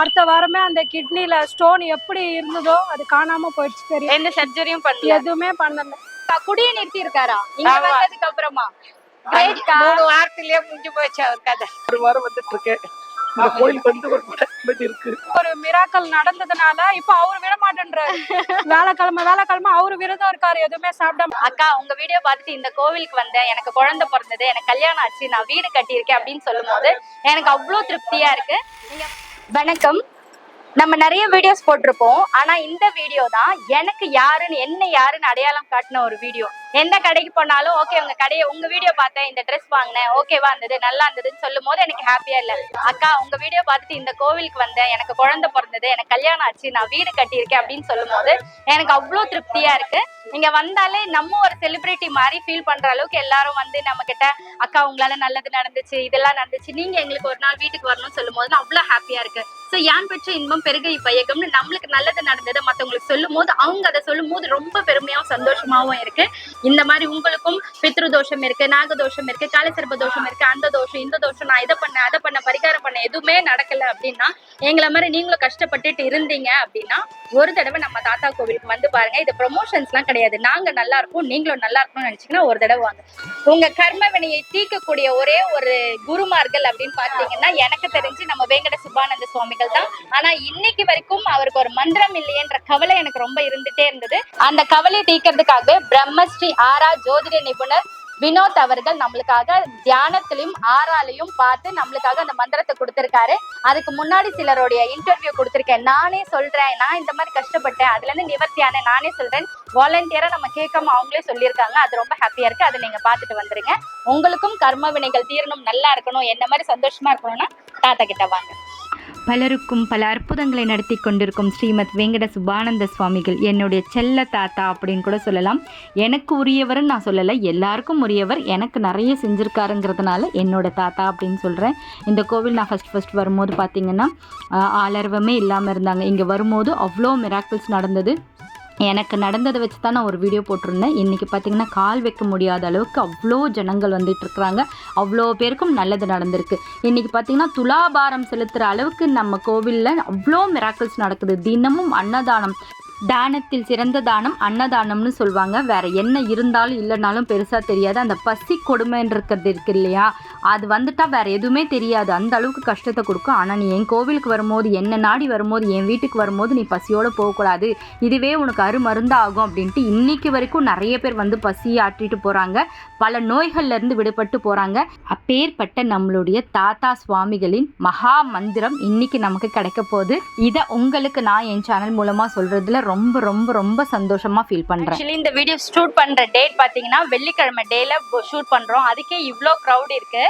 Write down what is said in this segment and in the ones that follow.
அடுத்த வாரமே அந்த கிட்னில ஸ்டோன் எப்படி இருந்ததோ அது காணாம போயிடுச்சு பெரிய எந்த சர்ஜரியும் பண்ணல. எதுவுமே பண்ணல. குடியை நிறுத்தி இருக்காரா இங்க. வந்ததுக்கு அப்புறமா மூணு வாரத்திலேயே முடிஞ்சு போச்சு அவர் கதை. ஒரு வாரம் வந்துட்டு இருக்கேன் இந்த கோயிலுக்கு வந்து ஒரு இருக்கு. ஒரு மிராக்கல் நடந்ததுனால இப்ப அவரு விட மாட்டேன்றாரு வேலைக்கிழமை வேலைக்கிழமை அவரு விரதம் இருக்காரு எதுவுமே சாப்பிடாம. அக்கா உங்க வீடியோ பார்த்துட்டு இந்த கோவிலுக்கு வந்தேன். எனக்கு குழந்தை பிறந்தது எனக்கு கல்யாணம் ஆச்சு நான் வீடு கட்டியிருக்கேன் அப்படின்னு சொல்லும் போது எனக்கு அவ்வளோ திருப்தியா இருக்கு. நீங்க வணக்கம். நம்ம நிறைய வீடியோஸ் போட்டிருப்போம். ஆனா இந்த வீடியோ தான் எனக்கு யாருன்னு என்ன யாருன்னு அடையாளம் காட்டின ஒரு வீடியோ எந்த கடைக்கு போனாலும் ஓகே உங்க கடையை உங்க வீடியோ பார்த்தேன் இந்த ட்ரெஸ் வாங்கினேன் ஓகேவா இருந்தது நல்லா இருந்ததுன்னு சொல்லும் போது எனக்கு ஹாப்பியா இல்ல. அக்கா உங்க வீடியோ பார்த்துட்டு இந்த கோவிலுக்கு வந்தேன் எனக்கு குழந்தை பிறந்தது எனக்கு கல்யாணம் ஆச்சு நான் வீடு கட்டியிருக்கேன் அப்படின்னு சொல்லும் போது எனக்கு அவ்வளோ திருப்தியா இருக்கு. நீங்க வந்தாலே நம்ம ஒரு செலிபிரிட்டி மாதிரி ஃபீல் பண்ற அளவுக்கு எல்லாரும் வந்து நம்ம கிட்ட அக்கா உங்களால நல்லது நடந்துச்சு இதெல்லாம் நடந்துச்சு நீங்க எங்களுக்கு ஒரு நாள் வீட்டுக்கு வரணும்னு சொல்லும் போது நான் அவ்வளவு ஹாப்பியா இருக்கு. ஸோ யான் பெற்ற இன்பம் பெருகை பயக்கம்னு நம்மளுக்கு நல்லது நடந்ததை மற்றவங்களுக்கு சொல்லும் போது அவங்க அதை சொல்லும் போது ரொம்ப பெருமையாகவும் சந்தோஷமாகவும் இருக்கு. இந்த மாதிரி உங்களுக்கும் பித்ரு தோஷம் இருக்கு நாக தோஷம் இருக்கு காலசர்ப தோஷம் இருக்கு அந்த தோஷம் இந்த தோஷம் நான் இதை பண்ண அதை பண்ண பரிகாரம் பண்ண எதுவுமே நடக்கல அப்படின்னா எங்களை மாதிரி நீங்களும் கஷ்டப்பட்டுட்டு இருந்தீங்க அப்படின்னா ஒரு தடவை நம்ம தாத்தா கோவிலுக்கு வந்து பாருங்க இது ப்ரொமோஷன்ஸ்லாம் கிடையாது. நாங்க நல்லா இருக்கோம் நீங்களும் நல்லா இருக்கணும்னு நினைச்சீங்கன்னா ஒரு தடவை வாங்க. உங்க கர்ம வினையை தீர்க்கக்கூடிய ஒரே ஒரு குருமார்கள் அப்படின்னு பாத்தீங்கன்னா எனக்கு தெரிஞ்சு நம்ம வேங்கட சுப்பானந்த சுவாமிகள் தான். ஆனா இன்னைக்கு வரைக்கும் அவருக்கு ஒரு மந்திரம் இல்லையேன்ற கவலை எனக்கு ரொம்ப இருந்துட்டே இருந்தது. அந்த கவலை தீர்க்கறதுக்காகவே பிரம்மஸ்ரீ ஆரா ஜோதிட நிபுணர் வினோத் அவர்கள் நம்மளுக்காக தியானத்திலையும் ஆறாலையும் பார்த்து நம்மளுக்காக அந்த மந்திரத்தை கொடுத்துருக்காரு. அதுக்கு முன்னாடி சிலருடைய இன்டர்வியூ கொடுத்துருக்கேன். நானே சொல்றேன். நான் இந்த மாதிரி கஷ்டப்பட்டேன். அதுல இருந்து நிவர்த்தியான நானே சொல்றேன். வாலண்டியரா நம்ம கேட்காம அவங்களே சொல்லியிருக்காங்க. அது ரொம்ப ஹாப்பியா இருக்கு. அதை நீங்க பார்த்துட்டு வந்துருங்க. உங்களுக்கும் கர்ம வினைகள் தீரணும் நல்லா இருக்கணும் என்ன மாதிரி சந்தோஷமா இருக்கணும்னா தாத்தா கிட்ட வாங்க. பலருக்கும் பல அற்புதங்களை நடத்தி கொண்டிருக்கும் ஸ்ரீமத் வெங்கட சுபானந்த சுவாமிகள் என்னுடைய செல்ல தாத்தா அப்படின்னு கூட சொல்லலாம். எனக்கு உரியவர்னு நான் சொல்லலை எல்லாருக்கும் உரியவர். எனக்கு நிறைய செஞ்சுருக்காருங்கிறதுனால என்னோட தாத்தா அப்படின்னு சொல்கிறேன் இந்த கோவில் நான் ஃபஸ்ட் ஃபஸ்ட் வரும்போது பார்த்திங்கன்னா ஆஹ், இல்லாமல் இருந்தாங்க. இங்கே வரும்போது அவ்வளோ மிராக்கிள்ஸ் நடந்தது. எனக்கு நடந்ததை வச்சு தான் நான் ஒரு வீடியோ போட்டிருந்தேன். இன்றைக்கி பார்த்தீங்கன்னா கால் வைக்க முடியாத அளவுக்கு அவ்வளோ ஜனங்கள் வந்துட்டு இருக்கிறாங்க. அவ்வளோ பேருக்கும் நல்லது நடந்திருக்கு. இன்றைக்கி பார்த்தீங்கன்னா துலாபாரம் செலுத்துகிற அளவுக்கு நம்ம கோவிலில் அவ்வளோ மிராக்கிள்ஸ் நடக்குது. தினமும் அன்னதானம். தானத்தில் சிறந்த தானம் அன்னதானம்னு சொல்லுவாங்க வேற என்ன இருந்தாலும் இல்லைனாலும் பெருசாக தெரியாது. அந்த பசி கொடுமைன்னு இருக்கிறது இருக்கு இல்லையா? அது வந்துட்டால் வேறு எதுவுமே தெரியாது. அந்த அளவுக்கு கஷ்டத்தை கொடுக்கும். ஆனால் நீ என் கோவிலுக்கு வரும்போது என்ன நாடி வரும்போது என் வீட்டுக்கு வரும்போது நீ பசியோடு போகக்கூடாது. இதுவே உனக்கு அருமருந்தாகும் அப்படின்ட்டு இன்னைக்கு வரைக்கும் நிறைய பேர் வந்து பசி ஆட்டிட்டு போகிறாங்க பல நோய்கள்லேருந்து விடுபட்டு போகிறாங்க அப்பேற்பட்ட நம்மளுடைய தாத்தா சுவாமிகளின் மகா மந்திரம் இன்னைக்கு நமக்கு கிடைக்க போகுது. இதை உங்களுக்கு நான் என் சேனல் மூலமாக சொல்கிறதுல ரொம்ப ரொம்ப ரொம்ப சந்தோஷமாக ஃபீல் பண்ணுறேன் ஆக்சுவலி இந்த வீடியோ ஷூட் பண்ணுற டேட் பார்த்தீங்கன்னா வெள்ளிக்கிழமை டேல ஷூட் பண்ணுறோம் அதுக்கே இவ்வளோ க்ரௌட் இருக்குது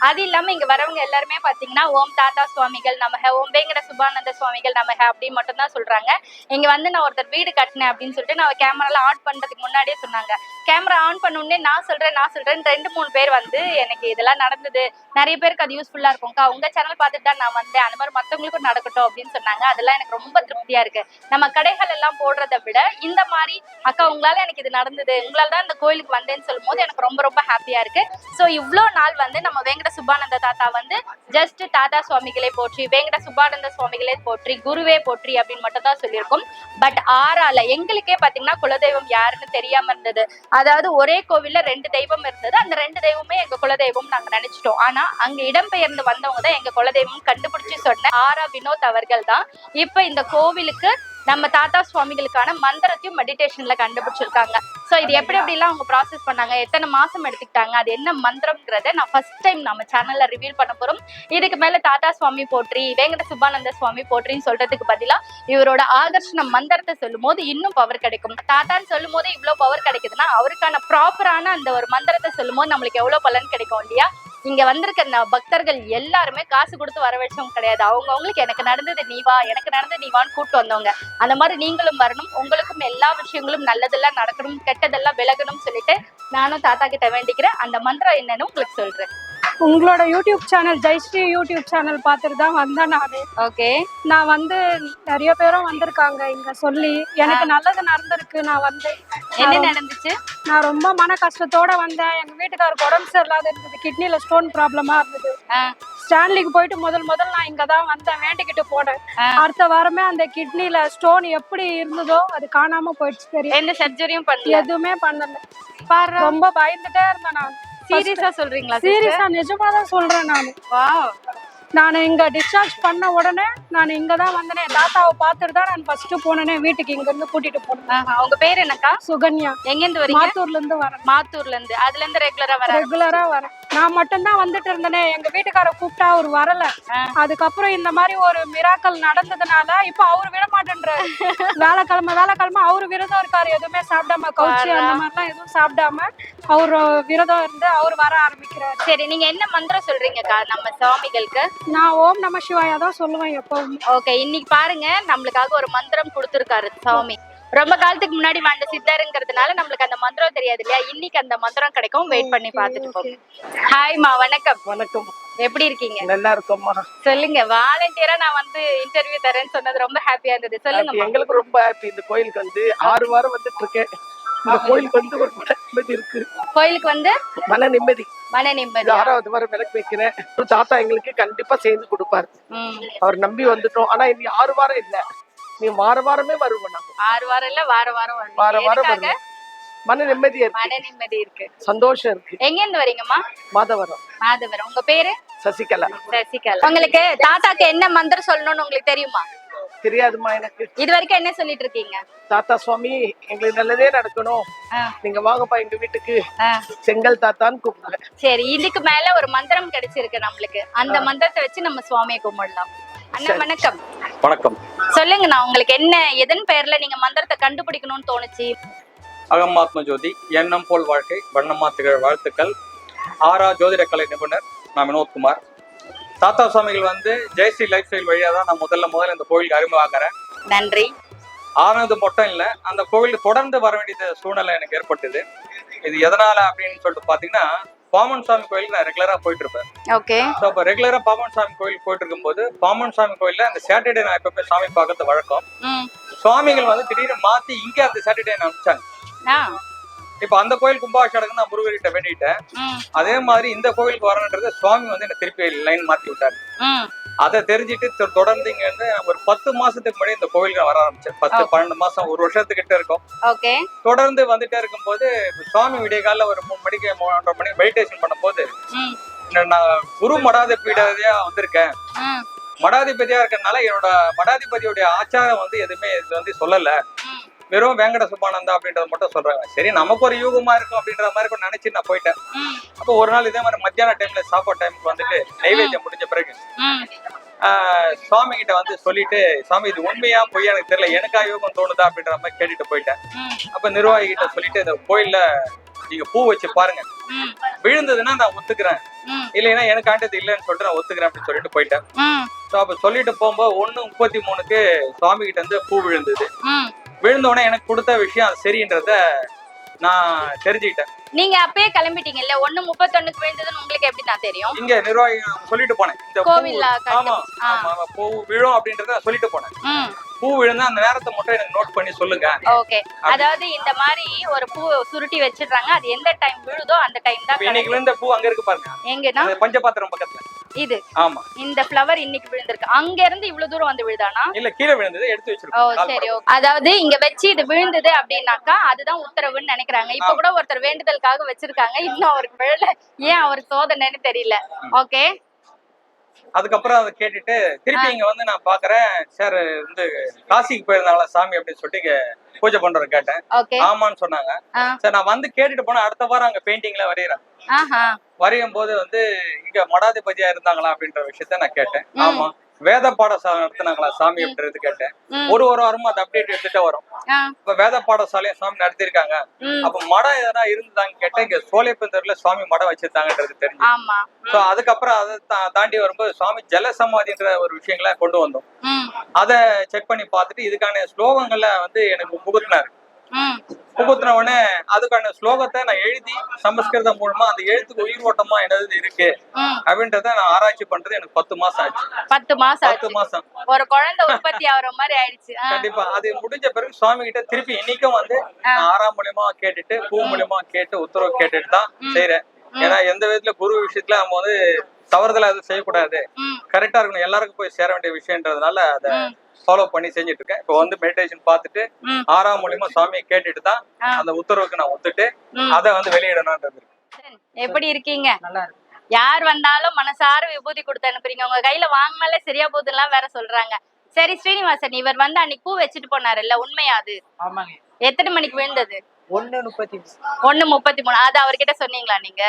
அது இல்லாம இங்க வரவங்க எல்லாருமே பாத்தீங்கன்னா ஓம் தாத்தா சுவாமிகள் நமக ஓம்பேங்கிற சுபானந்த சுவாமிகள் நமக அப்படின்னு மட்டும் தான் சொல்றாங்க. இங்க வந்து நான் ஒருத்தர் வீடு கட்டினேன் அப்படின்னு சொல்லிட்டு நான் கேமரால ஆன் பண்றதுக்கு முன்னாடியே சொன்னாங்க. கேமரா ஆன் பண்ண உடனே நான் சொல்றேன் நான் சொல்றேன். ரெண்டு மூணு பேர் வந்து எனக்கு இதெல்லாம் நடந்தது. நிறைய பேருக்கு அது யூஸ்ஃபுல்லா இருக்கும்க்கா உங்க சேனல் பார்த்துட்டு தான் நான் வந்தேன். அந்த மாதிரி மத்தவங்களுக்கும் நடக்கட்டும் அப்படின்னு சொன்னாங்க. அதெல்லாம் எனக்கு ரொம்ப திருப்தியா இருக்கு. நம்ம கடைகள் எல்லாம் போடுறதை விட இந்த மாதிரி அக்கா உங்களால எனக்கு இது நடந்தது. உங்களால தான் இந்த கோயிலுக்கு வந்தேன்னு சொல்லும் போது எனக்கு ரொம்ப ரொம்ப ஹாப்பியா இருக்கு. ஸோ இவ்வளோ நாள் வந்து நம்ம வேங்க வேங்கட சுப்பானந்த தாத்தா வந்து ஜஸ்ட் தாத்தா சுவாமிகளே போற்றி வேங்கட சுப்பானந்த சுவாமிகளே போற்றி குருவே போற்றி அப்படின்னு மட்டும் தான் சொல்லியிருக்கோம். பட் ஆறால எங்களுக்கே பாத்தீங்கன்னா குலதெய்வம் யாருன்னு தெரியாம இருந்தது. அதாவது ஒரே கோவில்ல ரெண்டு தெய்வம் இருந்தது. அந்த ரெண்டு தெய்வமே எங்க குலதெய்வம் நாங்க நினைச்சிட்டோம். ஆனா அங்க இடம்பெயர்ந்து வந்தவங்க தான் எங்க குலதெய்வம் கண்டுபிடிச்சு சொன்ன ஆரா வினோத் அவர்கள் தான். இப்ப இந்த கோவிலுக்கு நம்ம தாத்தா சுவாமிகளுக்கான மந்திரத்தையும் மெடிடேஷன்ல கண்டுபிடிச்சிருக்காங்க. சோ இது எப்படி எப்படிலாம் அவங்க ப்ராசஸ் பண்ணாங்க? எத்தனை மாசம் எடுத்துக்கிட்டாங்க? அது என்ன மந்திரம்ங்கிறத நான் ஃபர்ஸ்ட் டைம் நம்ம சேனல்ல ரிவீல் பண்ண போறோம். இதுக்கு மேல தாத்தா சுவாமி போற்றி வேங்கட சுப்பானந்த சுவாமி போற்றின்னு சொல்றதுக்கு பதிலா இவரோட ஆகர்ஷண மந்திரத்தை சொல்லும் போது இன்னும் பவர் கிடைக்கும். தாத்தான்னு சொல்லும் போது இவ்வளவு பவர் கிடைக்குதுன்னா அவருக்கான ப்ராப்பரான அந்த ஒரு மந்திரத்தை சொல்லும் போது நம்மளுக்கு எவ்வளவு பலன் கிடைக்கும் இல்லையா? இங்க வந்திருக்க பக்தர்கள் எல்லாருமே காசு கொடுத்து வரவழைச்சவங்க கிடையாது. அவங்க அவங்களுக்கு எனக்கு நடந்தது நீ வா எனக்கு நடந்தது நீ வான்னு கூட்டு வந்தவங்க. அந்த மாதிரி நீங்களும் வரணும். உங்களுக்கும் எல்லா விஷயங்களும் நல்லதெல்லாம் நடக்கணும் கெட்டதெல்லாம் விலகணும்னு சொல்லிட்டு நானும் தாத்தா கிட்ட வேண்டிக்கிறேன். அந்த மந்திரம் என்னன்னு உங்களுக்கு சொல்றேன். உங்களோட YouTube channel Jayashree YouTube channel பார்த்துட்டு தான் வந்தேன் நானு. ஓகே. நான் வந்து நிறைய பேரும் வந்திருக்காங்க இங்க சொல்லி. எனக்கு நல்லது நடந்திருக்கு நான் வந்து என்ன நடந்துச்சு? நான் ரொம்ப மன கஷ்டத்தோட வந்தேன். எங்க வீட்டுக்காரருக்கு உடம்பு சரியில்லாத இருந்தது. கிட்னில ஸ்டோன் ப்ராப்ளமா இருந்தது. ஸ்டான்லிக்கு போயிட்டு முதல் முதல் நான் இங்க தான் வந்தேன். வேண்டிக்கிட்டு போனேன். அடுத்த வாரமே அந்த கிட்னில ஸ்டோன் எப்படி இருந்ததோ அது காணாம போயிடுச்சு. தெரியும் எந்த சர்ஜரியும் பண்ணல. எதுவுமே பண்ணல. பாரு. ரொம்ப பயந்துட்டே இருந்தேன் நான். சீரியஸா சொல்றீங்களா சீரியஸா நிஜமா தான் சொல்றேன் நான். நான் இங்க டிஸ்சார்ஜ் பண்ண உடனே நான் இங்க தான் வந்தேனே. தாத்தாவை பார்த்துட்டு தான் நான் ஃபர்ஸ்ட் போனேனே வீட்டுக்கு இங்க இருந்து கூட்டிட்டு போனேன். உங்க பேர் என்னக்கா? சுகன்யா. எங்க இருந்து வரீங்க? மாத்தூர்ல இருந்து வரேன். மாத்தூர்ல இருந்து அதுல இருந்து ரெகுலரா வர ரெகுலரா வரேன். நான் மட்டும்தான் வந்துட்டு இருந்தேனே. எங்க வீட்டுக்கார கூப்பிட்டா அவர் வரல. அதுக்கப்புறம் இந்த மாதிரி ஒரு மிராக்கல் நடந்ததுனால இப்ப அவரு விட மாட்டேன்றாரு. வேலைக்கிழமை வேலைக்கிழமை அவரு விரதம் இருக்காரு. எதுவுமே சாப்பிடாம கவுச்சி அந்த மாதிரிலாம் எதுவும் சாப்பிடாம அவரு விரதம் இருந்து அவர் வர ஆரம்பிக்கிறாரு. சரி நீங்க என்ன மந்திரம் சொல்றீங்கக்கா நம்ம சுவாமிகளுக்கு? நான் ஓம் நம சிவாயா தான் சொல்லுவேன் எப்பவுமே. ஓகே இன்னைக்கு பாருங்க நம்மளுக்காக ஒரு மந்திரம் கொடுத்துருக்காரு சுவாமி ரொம்ப காலத்துக்கு முன்னாடி வாழ்ந்த சித்தருங்கிறதுனால நம்மளுக்கு அந்த மந்திரம் தெரியாது இல்லையா? இன்னைக்கு அந்த மந்திரம் கிடைக்கும். வெயிட் பண்ணி பார்த்துட்டு போங்க. ஹாய்மா வணக்கம். வணக்கம். எப்படி இருக்கீங்க? நல்லா இருக்கோம்மா. சொல்லுங்க வாலண்டியரா நான் வந்து இன்டர்வியூ தரேன்னு சொன்னது ரொம்ப ஹாப்பியா இருந்தது. சொல்லுங்க எங்களுக்கு ரொம்ப ஹாப்பி இந்த கோயிலுக்கு வந்து ஆறு வாரம் வந்துட்டு இருக்கேன் இந்த கோயிலுக்கு வந்து ஒரு மன நிம்மதி இருக்கு. கோயிலுக்கு வந்து? மன நிம்மதி. மன நிம்மதி. ஆறாவது வாரம் விளக்கு வைக்கிறேன். ஒரு தாத்தா எங்களுக்கு கண்டிப்பா சேர்ந்து கொடுப்பாரு. அவர் நம்பி வந்துட்டோம். ஆனா இனி ஆறு வாரம் இல்ல. நீ வார வாரமே வருவோம் ஆறு வாரம் இல்ல வார வாரம். வார வாரம்? வருவோம். மன நிம்மதியா இருக்கு. மன நிம்மதி இருக்கு. சந்தோஷம் இருக்கு. எங்க இருந்து வரீங்கம்மா? மாதவரம். மாதவரம். உங்க பேரு? சசிகலா. சசிகலா. உங்களுக்கு தாத்தாக்கு என்ன மந்திரம் சொல்லணும்னு உங்களுக்கு தெரியுமா? தெரியாதுமா எனக்கு. இது வரைக்கும் என்ன சொல்லிட்டு இருக்கீங்க? தாத்தா சுவாமி எங்களுக்கு நல்லதே நடக்கணும். நீங்க வாங்கப்பா எங்க வீட்டுக்கு. செங்கல் தாத்தான்னு கூப்பிடுவேன் சரி இதுக்கு மேல ஒரு மந்திரம் கிடைச்சிருக்கு நம்மளுக்கு. அந்த மந்திரத்தை வச்சு நம்ம சுவாமியை கும்பிடலாம். அண்ணா வணக்கம். வணக்கம். சொல்லுங்க நான் உங்களுக்கு என்ன எதன் பெயர்ல நீங்க மந்திரத்தை கண்டுபிடிக்கணும்னு தோணுச்சு? அகமாத்ம ஜோதி எண்ணம் போல் வாழ்க்கை வண்ணமா திகழ் வாழ்த்துக்கள். ஆரா ஜோதிட கலை நிபுணர் நான் வினோத்குமார். தாத்தா சுவாமிகள் வந்து ஜெயஸ்ரீ லைஃப் ஸ்டைல் வழியாக தான் நான் முதல்ல முதல்ல இந்த கோயிலுக்கு அறிமுகமாக்குறேன் நன்றி. ஆனது மட்டும் இல்லை அந்த கோவிலுக்கு தொடர்ந்து வர வேண்டிய சூழ்நிலை எனக்கு ஏற்பட்டது. இது எதனால அப்படின்னு சொல்லிட்டு பார்த்தீங்கன்னா பாமன் சாமி கோயிலுக்கு நான் ரெகுலராக போயிட்டு இருப்பேன் ஓகே. ஸோ அப்போ ரெகுலராக பாமன் சாமி கோயிலுக்கு போயிட்டு இருக்கும்போது பாமன் சாமி கோயிலில் அந்த சாட்டர்டே நான் எப்பவுமே சாமி பார்க்கறது வழக்கம். சுவாமிகள் வந்து திடீர்னு மாற்றி இங்கே அந்த சாட்டர்டே நான் அனுப்பிச்சாங்க. இப்போ அந்த கோயில் கும்பாபிஷேகம் நான் முருகர்கிட்ட வேண்டிட்டேன் அதே மாதிரி இந்த கோயிலுக்கு வரணுன்றது சுவாமி வந்து என்ன திருப்பி லைன் மாத்தி விட்டாரு. அதை தெரிஞ்சுட்டு தொடர்ந்து இங்க இருந்து ஒரு பத்து மாசத்துக்கு முன்னாடி இந்த கோயிலுக்கு வர ஆரம்பிச்சேன் பத்து. பன்னெண்டு மாசம் ஒரு வருஷத்துக்கிட்ட இருக்கும். தொடர்ந்து வந்துட்டே இருக்கும்போது சுவாமி விடிய காலைல ஒரு மூணு மணிக்கு மூன்றரை மணிக்கு மெடிடேஷன் பண்ணும்போது நான் குரு மடாதிபதியா வந்திருக்கேன். ம். மடாதிபதியா இருக்கறனால என்னோட மடாதிபதியுடைய ஆச்சாரம் வந்து எதுவுமே இது வந்து சொல்லல. வெறும் வேங்கட சுப்பானந்தா அப்படின்றத மட்டும் சொல்றாங்க. சரி நமக்கு ஒரு யூகமா இருக்கும் அப்படின்ற மாதிரி கூட நினைச்சு நான் போயிட்டேன். அப்போ ஒரு நாள் இதே மாதிரி மத்தியான டைம்ல சாப்பாடு டைமுக்கு வந்துட்டு நைவேத்தியம் முடிஞ்ச பிறகு சுவாமி கிட்ட வந்து சொல்லிட்டு சுவாமி இது உண்மையா பொய்யா எனக்கு தெரியல. எனக்கா யோகம் தோணுதா? அப்படின்ற மாதிரி கேட்டுட்டு போயிட்டேன். அப்ப நிர்வாகி கிட்ட சொல்லிட்டு இந்த கோயில்ல நீங்க பூ வச்சு பாருங்க. விழுந்ததுன்னா நான் ஒத்துக்கிறேன். இல்லைன்னா எனக்கு ஆண்டது இல்லைன்னு சொல்லிட்டு நான் ஒத்துக்கிறேன் அப்படின்னு சொல்லிட்டு போயிட்டேன். ஸோ அப்ப சொல்லிட்டு போகும்போது ஒண்ணு முப்பத்தி மூணுக்கு சுவாமி கிட்ட இருந்து பூ விழுந்தது. ம் விழுந்த உடனே எனக்கு கொடுத்த விஷயம் சரின்றத நான் தெரிஞ்சுக்கிட்டேன். நீங்க அப்பயே கிளம்பிட்டீங்கல்ல? ஒண்ணு முப்பத்தொன்னுக்கு விழுந்ததுன்னு உங்களுக்கு எப்படி நான் தெரியும்? இங்க நிர்வாகி சொல்லிட்டு போனேன். இந்த கோவில்ல ஆமா. ஆமா பூ விழும் அப்படின்றத சொல்லிட்டு போனேன். பூ விழுந்தா அந்த நேரத்தை மட்டும் எனக்கு நோட் பண்ணி சொல்லுங்க. ஓகே. அதாவது இந்த மாதிரி ஒரு பூ சுருட்டி வச்சிடுறாங்க. அது எந்த டைம் விழுதோ அந்த டைம் தான் இன்னைக்கு விழுந்த பூ அங்க இருக்கு பாருங்க. எங்கன்னா பஞ்சபாத்திரம் பக்கத்துல. இது. ஆமா. இந்த ஃப்ளவர் இன்னைக்கு விழுந்திருக்கு. அங்க இருந்து இவ்வளவு தூரம் வந்து விழுதானா? இல்ல கீழே விழுந்தது எடுத்து ஓ வச்சிருக்கோம். கால் சரி. ஓகே. அதாவது இங்க வச்சு இது விழுந்தது அப்படின்னாக்கா அதுதான் உத்தரவுன்னு நினைக்கிறாங்க. இப்ப கூட ஒருத்தர் வேண்டுதலுக்காக வச்சிருக்காங்க. இன்னும் அவருக்கு விழல. ஏன் அவருக்கு சோதனைன்னு தெரியல. ஓகே. அதுக்கப்புறம் அதை கேட்டுட்டு திருப்பி இங்க வந்து நான் பாக்குறேன். சார் வந்து காசிக்கு போயிருந்தாங்களா சாமி அப்படின்னு சொல்லிட்டு இங்க பூஜை பண்றவங்க கேட்டேன். ஆமான்னு சொன்னாங்க. சரி நான் வந்து கேட்டுட்டு போனா அடுத்த வாரம் அங்க பெயிண்டிங்ல வரைகிறேன் ஆஹா. வரையும் போது வந்து இங்க மடாதிபதியா இருந்தாங்களா அப்படின்ற விஷயத்த நான் கேட்டேன். ஆமா. வேத பாடசாலை நடத்துனாங்களா? சாமி அப்படின்றது கேட்டேன். ஒரு ஒரு வாரமும் அந்த அப்டேட் எடுத்துட்டே வரும். இப்ப வேத பாடசாலையும் சாமி நடத்திருக்காங்க அப்ப மடம் எதனா இருந்தாங்க கேட்டேன் இங்க சோலைப்பந்தர்ல சுவாமி மடம் வச்சிருந்தாங்கன்றது தெரிஞ்சு சோ அதுக்கப்புறம் அதை தாண்டி வரும்போது சுவாமி ஜலசமாதின்ற ஒரு விஷயங்களை கொண்டு வந்தோம். அதை செக் பண்ணி பார்த்துட்டு இதுக்கான ஸ்லோகங்களை வந்து எனக்கு புகுத்தினாரு புகுத்தின உடனே அதுக்கான ஸ்லோகத்தை நான் எழுதி சமஸ்கிருதம் மூலமா அந்த எழுத்துக்கு உயிர் ஓட்டமா என்னது இருக்கு. அப்படின்றத நான் ஆராய்ச்சி பண்றது எனக்கு பத்து மாசம் ஆச்சு. பத்து மாசம் பத்து மாசம். ஒரு குழந்தை உற்பத்தி ஆகுற மாதிரி ஆயிடுச்சு. கண்டிப்பா. அது முடிஞ்ச பிறகு சுவாமி கிட்ட திருப்பி இன்னைக்கும் வந்து நான் ஆறாம் மூலியமா கேட்டுட்டு பூ மூலியமா கேட்டு உத்தரவு கேட்டுட்டு தான் செய்யறேன் ஏன்னா எந்த விதத்துல குரு விஷயத்துல நம்ம வந்து தவறுதலா எதுவும் செய்யக்கூடாது. கரெக்டா இருக்கணும். எல்லாருக்கும் போய் சேர வேண்டிய விஷயம்ன்றதுனால அதை. ஃபாலோ பண்ணி செஞ்சுட்டு இருக்கேன் இப்போ வந்து மெடிடேஷன் பார்த்துட்டு ம். ஆறாம் மூலியமா சாமியை கேட்டுட்டு தான். அந்த உத்தரவுக்கு நான் ஒத்துட்டு. அதை வந்து வெளியிடணும்ன்றது இருக்கு. எப்படி இருக்கீங்க? நல்லா இருக்கு. யார் வந்தாலும் மனசார விபூதி கொடுத்து அனுப்புறீங்க. உங்க கையில வாங்கினாலே சரியா போகுதுலாம் வேற சொல்றாங்க. சரி ஸ்ரீனிவாசன் இவர் வந்து அன்னைக்கு பூ வச்சுட்டு போனாருல்ல உண்மையா அது? ஆமாங்க. எத்தனை மணிக்கு விழுந்தது? ஒண்ணு முப்பத்தி ஒண்ணு முப்பத்தி மூணு. அது அவர்கிட்ட சொன்னீங்களா நீங்க?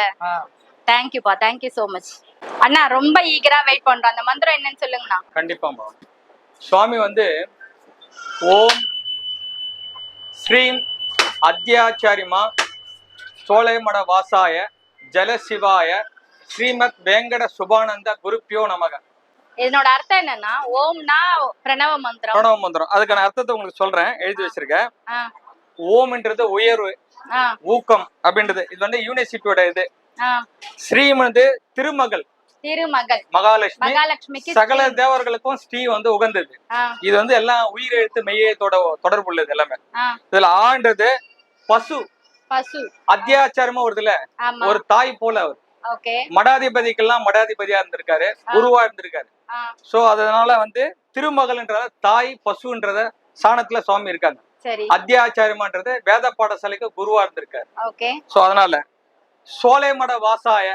தேங்க்யூப்பா தேங்க்யூ சோ மச் அண்ணா ரொம்ப ஈகரா வெயிட் பண்றோம். அந்த மந்திரம் என்னன்னு சொல்லுங்கண்ணா. கண்டிப்பாம்மா சுவாமி வந்து ஓம் ஸ்ரீம் அத்தியாச்சாரிமா சோலைமட வாசாய ஜலசிவாய ஸ்ரீமத் வேங்கட சுபானந்த குருப்பியோ நமக. இதனோட அர்த்தம் என்னன்னா ஓம்னா பிரணவ மந்திரம். பிரணவ மந்திரம். அதுக்கான அர்த்தத்தை உங்களுக்கு சொல்றேன். எழுதி வச்சிருக்கேன் ஓம்ன்றது உயர்வு ஊக்கம் அப்படின்றது. இது வந்து யூனிவர்சிட்டியோட இது. ஆ. ஸ்ரீம் வந்து திருமகள். திருமகள் மகாலட்சுமி. மகாலட்சுமிக்கு சகல. தேவர்களுக்கும் ஸ்ரீ வந்து உகந்தது. இது வந்து எல்லாம் உயிரெழுத்து மெய்யெழுத்தோட தொடர்பு உள்ளது எல்லாமே இதுல ஆன்றது பசு. பசு. அத்தியாச்சாரமா வருதுல ஒரு தாய் போல அவர். மடாதிபதிக்கெல்லாம் மடாதிபதியா இருந்திருக்காரு. குருவா இருந்திருக்காரு. சோ அதனால வந்து திருமகள்ன்றத தாய் பசுன்றத சாணத்துல சுவாமி இருக்காங்க. சரி. அத்தியாச்சாரியமான்றது வேத பாடசாலைக்கு குருவா இருந்திருக்காரு. சோ அதனால சோலைமட வாசாய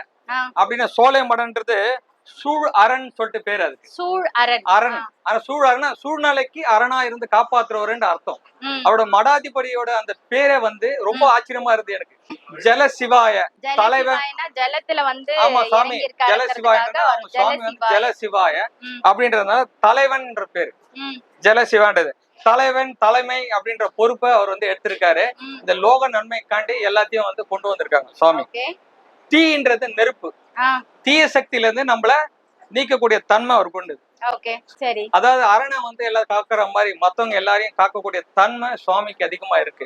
அப்படின்னு சோலைமடன்றது சூழ் அரண் சொல்லிட்டு பேர் அதுக்கு. சூழ் அரண். அரண். ஆனா சூழ் அரணா சூழ்நிலைக்கு அரணா இருந்து காப்பாத்துறவருன்ற அர்த்தம். அவரோட மடாதிபதியோட அந்த பேரே வந்து ரொம்ப ஆச்சரியமா இருந்தது எனக்கு. ஜல சிவாய. தலைவன். ஜலத்துல வந்து ஆமா சாமி. ஜல அவங்க சுவாமி வந்து ஜல சிவாய. அப்படின்றதுனால தலைவன்ன்ற பேரு. ஜல சிவான்றது. தலைவன் தலைமை அப்படின்ற பொறுப்பை அவர் வந்து எடுத்திருக்காரு. இந்த லோக நன்மைக்காண்டி எல்லாத்தையும் வந்து கொண்டு வந்திருக்காங்க சுவாமி தீன்றது நெருப்பு. தீய சக்தியில இருந்து நம்மள நீக்கக்கூடிய தன்மை அவர் கொண்டு ஓகே சரி. அதாவது அரணை வந்து எல்லாம் காக்குற மாதிரி மத்தவங்க எல்லாரையும் காக்கக்கூடிய தன்மை சுவாமிக்கு அதிகமா இருக்கு.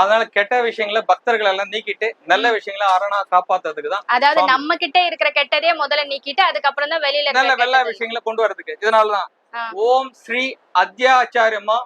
அதனால கெட்ட விஷயங்களை பக்தர்கள் எல்லாம் நீக்கிட்டு நல்ல விஷயங்களை அரணா காப்பாத்துறதுக்கு தான் அதாவது. நம்ம கிட்ட இருக்கிற கெட்டதே முதல்ல நீக்கிட்டு அதுக்கப்புறம் தான் வெளியில நல்ல கெட்டது. விஷயங்களை கொண்டு வரதுக்கு. இதனாலதான். ஓம் ஸ்ரீ அத்தியாச்சாரியமா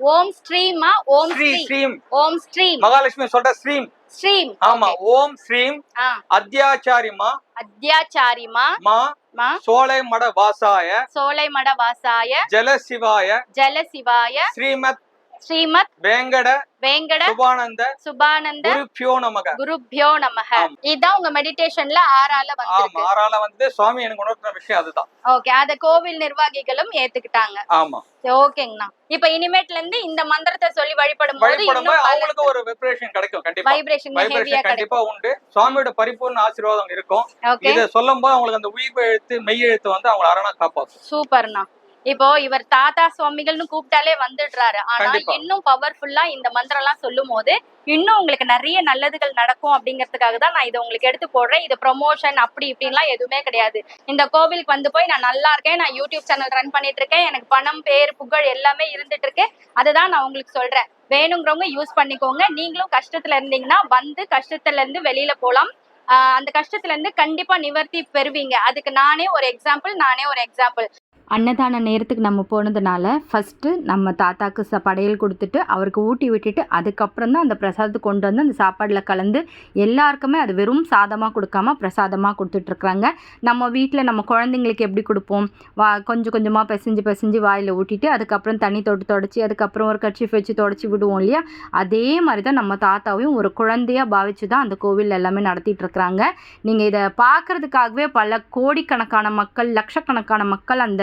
ஓம் ஸ்ரீமா ஓம் ஸ்ரீ ஸ்ரீ. ஸ்ரீம். ஓம் ஸ்ரீம். மகாலட்சுமி சொல்ற ஸ்ரீம். ஸ்ரீம். ஆமா. ஓம் ஸ்ரீம் ஆ. அத்தியாச்சாரிமா அத்தியாச்சாரிமா மா மா. சோலை மட வாசாய சோலைமட வாசாய ஜல சிவாய ஜலசிவாய ஸ்ரீமத் ஸ்ரீமத் வேங்கட வேங்கட சுபானந்த சுபானந்த குரு பியோ நமக. குருப்யோ நமக. இதான் உங்க மெடிடேஷன்ல ஆறால வந்திருக்கு. ஆறால வந்து சுவாமி எனக்கு உணர்த்தின விஷயம் அதுதான். ஓகே அத கோவில் நிர்வாகிகளும் ஏத்துக்கிட்டாங்க. ஆமா. ஓகேங்கண்ணா. இப்ப இனிமேட்ல இருந்து இந்த மந்திரத்தை சொல்லி வழிபடும் போது அவங்களுக்கு ஒரு வைப்ரேஷன் கிடைக்கும் கண்டிப்பா. வைப்ரேஷன் கண்டிப்பா உண்டு. சுவாமியோட பரிபூர்ண ஆசீர்வாதம் இருக்கும். இத சொல்லும் போது அவங்களுக்கு அந்த உயிர் எழுத்து மெய் எழுத்து வந்து அவங்க அரணா காப்பாத்தும் சூப்பர்ண்ணா இப்போ இவர் தாத்தா சுவாமிகள்னு கூப்பிட்டாலே வந்துடுறாரு. ஆனா. இன்னும் பவர்ஃபுல்லா இந்த மந்திரம் எல்லாம் சொல்லும் போது இன்னும் உங்களுக்கு நிறைய நல்லதுகள் நடக்கும் அப்படிங்கிறதுக்காக தான் நான் இதை உங்களுக்கு எடுத்து போடுறேன். இது ப்ரொமோஷன் அப்படி இப்படின்லாம் எதுவுமே கிடையாது. இந்த கோவிலுக்கு வந்து போய் நான் நல்லா இருக்கேன். நான் யூடியூப் சேனல் ரன் பண்ணிட்டு இருக்கேன். எனக்கு பணம் பேர் புகழ் எல்லாமே இருந்துட்டு இருக்கு. அதுதான் நான் உங்களுக்கு சொல்றேன். வேணுங்கிறவங்க யூஸ் பண்ணிக்கோங்க. நீங்களும் கஷ்டத்துல இருந்தீங்கன்னா வந்து கஷ்டத்துல இருந்து வெளியில போலாம். ஆஹ் அந்த கஷ்டத்துல இருந்து கண்டிப்பா நிவர்த்தி பெறுவீங்க. அதுக்கு நானே ஒரு எக்ஸாம்பிள் நானே ஒரு எக்ஸாம்பிள் அன்னதான நேரத்துக்கு நம்ம போனதுனால ஃபஸ்ட்டு நம்ம தாத்தாக்கு ச படையல் கொடுத்துட்டு அவருக்கு ஊட்டி விட்டுட்டு அதுக்கப்புறம் தான் அந்த பிரசாதத்தை கொண்டு வந்து அந்த சாப்பாடில் கலந்து எல்லாருக்குமே அது வெறும் சாதமாக கொடுக்காம பிரசாதமாக கொடுத்துட்ருக்குறாங்க. நம்ம வீட்டில் நம்ம குழந்தைங்களுக்கு எப்படி கொடுப்போம்? வா கொஞ்சம் கொஞ்சமாக பிசைஞ்சு பிசைஞ்சு வாயில் ஊட்டிட்டு அதுக்கப்புறம் தண்ணி தொட்டு தொடச்சி அதுக்கப்புறம் ஒரு கட்சி வச்சு தொடச்சி விடுவோம் இல்லையா? அதே மாதிரி தான் நம்ம தாத்தாவையும் ஒரு குழந்தையாக பாவிச்சு தான் அந்த கோவில் எல்லாமே நடத்திட்டு இருக்கிறாங்க நீங்கள் இதை பார்க்கறதுக்காகவே பல கோடிக்கணக்கான மக்கள் லட்சக்கணக்கான மக்கள் அந்த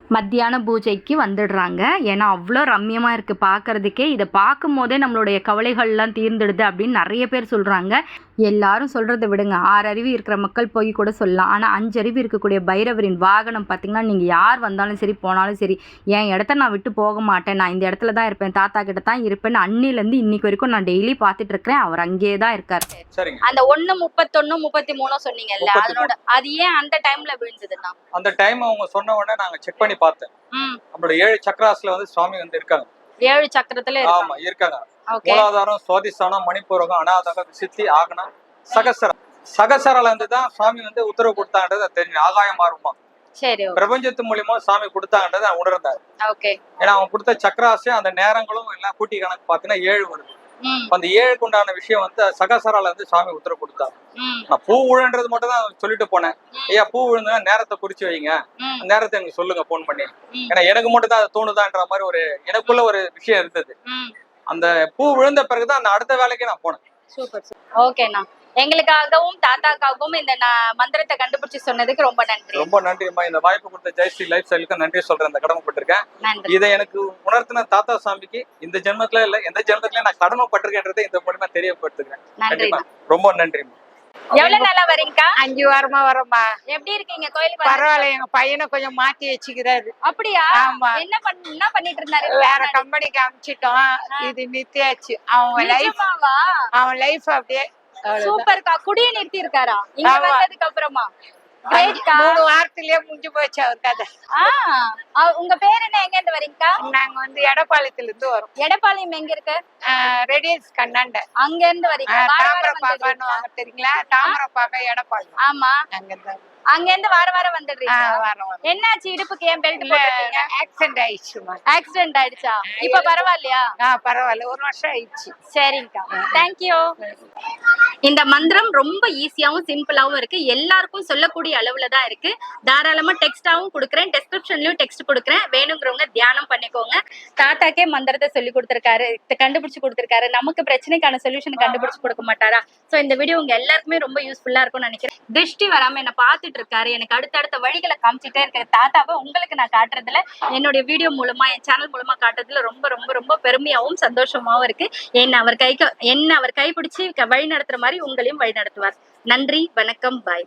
மத்தியான பூஜைக்கு வந்துடுறாங்க. ஏன்னா அவ்வளோ ரம்மியமாக இருக்குது பார்க்கறதுக்கே இதை பார்க்கும் போதே நம்மளுடைய கவலைகள்லாம் தீர்ந்துடுது அப்படின்னு நிறைய பேர் சொல்கிறாங்க எல்லாரும் சொல்கிறத விடுங்க. ஆறு அறிவு இருக்கிற மக்கள் போய் கூட சொல்லலாம். ஆனால் அஞ்சு அறிவு இருக்கக்கூடிய பைரவரின் வாகனம் பார்த்திங்கன்னா நீங்கள் யார் வந்தாலும் சரி போனாலும் சரி என் இடத்த நான் விட்டு போக மாட்டேன். நான் இந்த இடத்துல தான் இருப்பேன். தாத்தா கிட்ட தான் இருப்பேன் அன்னிலேருந்து இன்னைக்கு வரைக்கும் நான் டெய்லி பார்த்துட்டு இருக்கிறேன். அவர் அங்கேயே தான் இருக்கார். சரிங்க. அந்த ஒண்ணு முப்பத்தொன்னு முப்பத்தி மூணோ சொன்னீங்கல்ல அதனோட அது ஏன் அந்த டைம்ல விழுந்ததுன்னா? அந்த டைம் அவங்க சொன்ன உடனே நாங்க செக் பண்ணி பார்த்தேன். ம். நம்மளோட ஏழு சக்கராஸ்ல வந்து சுவாமி வந்து இருக்காங்க. ஏழு சக்கரத்துல ஆமா இருக்காங்க. மூலாதாரம் சுவாதிஸ்தானம் மணிப்பூரகம் அனாதகம் சித்தி ஆகனம் சகசரம். சகசரால இருந்து தான் சுவாமி வந்து உத்தரவு கொடுத்தான்றது அது தெரியும். ஆகாயம் சரி பிரபஞ்சத்து மூலியமா சாமி கொடுத்தாங்கன்றதை உணர்ந்தார். ஏன்னா அவன் கொடுத்த சக்கராசு அந்த நேரங்களும் எல்லாம் கூட்டி கணக்கு பார்த்தீங்கன்னா ஏழு வருது. அந்த ஏழுக்கு உண்டான விஷயம் வந்து சகசரால வந்து சாமி உத்தரவு கொடுத்தாரு. நான் பூ விழுன்றது மட்டும் தான் சொல்லிட்டு போனேன். ஐயா பூ விழுந்தா நேரத்தை குறிச்சு வைங்க. நேரத்தை எனக்கு சொல்லுங்க ஃபோன் பண்ணி. ஏன்னா எனக்கு மட்டும் தான் அது தோணுதான்ற மாதிரி ஒரு எனக்குள்ள ஒரு விஷயம் இருந்தது. அந்த பூ விழுந்த பிறகுதான் அந்த அடுத்த வேலைக்கு நான் போனேன். Super super. ஓகேண்ணா. எங்களுக்காகவும் தாத்தாக்காகவும் இந்த நான் மந்திரத்தை கண்டுபிடிச்சு சொன்னதுக்கு ரொம்ப நன்றி. ரொம்ப நன்றிம்மா. இந்த வாய்ப்பு கொடுத்த ஜெயஸ்ரீ லைஃப் ஸ்டைலுக்கு நன்றி சொல்றேன் இந்த கடமைப்பட்டிருக்கேன் இதை எனக்கு உணர்த்தின தாத்தா சாமிக்கு இந்த ஜென்மத்துல இல்ல எந்த ஜென்மத்துல நான் கடமைப்பட்டிருக்கேன்றதை இந்த மூலியமா கண்டிப்பா. ரொம்ப நன்றிம்மா. எவ்வளவு நாளா வரீங்கக்கா? அஞ்சு வாரமா வரோம்மா. எப்படி இருக்கீங்க? கோயிலுக்கு? பரவாயில்ல எங்க பையனை கொஞ்சம் மாத்தி வச்சுக்கிறாரு. அப்படியா? ஆமா. என்ன பண்ண என்ன பண்ணிட்டு இருந்தாரு? வேற கம்பெனிக்கு அனுப்பிச்சிட்டோம். இது நித்தியாச்சு அவன் லைஃப் அவன் லைஃப் அப்படியே. சூப்பர்க்கா. குடிய நிறுத்தி இருக்காரா இங்க. வந்ததுக்கு அப்புறமா மூணு வாரத்திலேயே முடிஞ்சு போச்சு அவர் கதை. உங்க பேர் என்ன? எங்க இருந்து வரீங்கக்கா? நாங்க வந்து எடப்பாளையத்துல இருந்து வரோம். எடப்பாளையம் எங்க இருக்கு? ரெடியஸ் கண்ணாண்ட. அங்க இருந்து வரீங்க. வந்துடுறீங்களா? வாங்க தெரியுங்களா? தாமரப்பாக்கம் எடப்பாளையம். ஆமா. அங்கதான் அங்க இருந்து வார வாரம் வந்துடுறீங்க என்னாச்சு? இடுப்புக்கு ஏன் பெல்ட் போட்டுருக்கீங்க? ஆக்சிடென்ட் ஆயிடுச்சுமா ஆக்சிடென்ட் ஆயிடுச்சா? இப்ப பரவாயில்லையா? ஆ பரவாயில்ல. ஒரு வருஷம் ஆயிடுச்சு. சரிங்கக்கா. தேங்க்யூ இந்த மந்திரம் ரொம்ப ஈஸியாவும் சிம்பிளாவும் இருக்கு. எல்லாருக்கும் சொல்லக்கூடிய அளவுல தான் இருக்கு. தாராளமா டெக்ஸ்டாவும் கொடுக்குறேன். டெஸ்கிரிப்ஷன்லயும் டெக்ஸ்ட் கொடுக்குறேன். வேணுங்கிறவங்க தியானம் பண்ணிக்கோங்க. தாத்தாக்கே மந்திரத்தை சொல்லி கொடுத்துருக்காரு. கண்டுபிடிச்சு கொடுத்துருக்காரு. நமக்கு பிரச்சனைக்கான சொல்யூஷன் கண்டுபிடிச்சு கொடுக்க மாட்டாரா? சோ இந்த வீடியோ உங்க எல்லாருக்குமே ரொம்ப யூஸ்ஃபுல்லா இருக்கும்னு நினைக்கிறேன். திருஷ்டி வராம என்ன காமிச்சிட்டு இருக்காரு எனக்கு அடுத்தடுத்த வழிகளை காமிச்சிட்டே இருக்கிற தாத்தாவை உங்களுக்கு நான் காட்டுறதுல என்னுடைய வீடியோ மூலமா என் சேனல் மூலமா காட்டுறதுல ரொம்ப ரொம்ப ரொம்ப பெருமையாவும் சந்தோஷமாவும் இருக்கு. என்ன அவர் கைக்கு என்ன அவர் கைப்பிடிச்சு வழி நடத்துற மாதிரி உங்களையும் வழி நடத்துவார். நன்றி வணக்கம் பாய்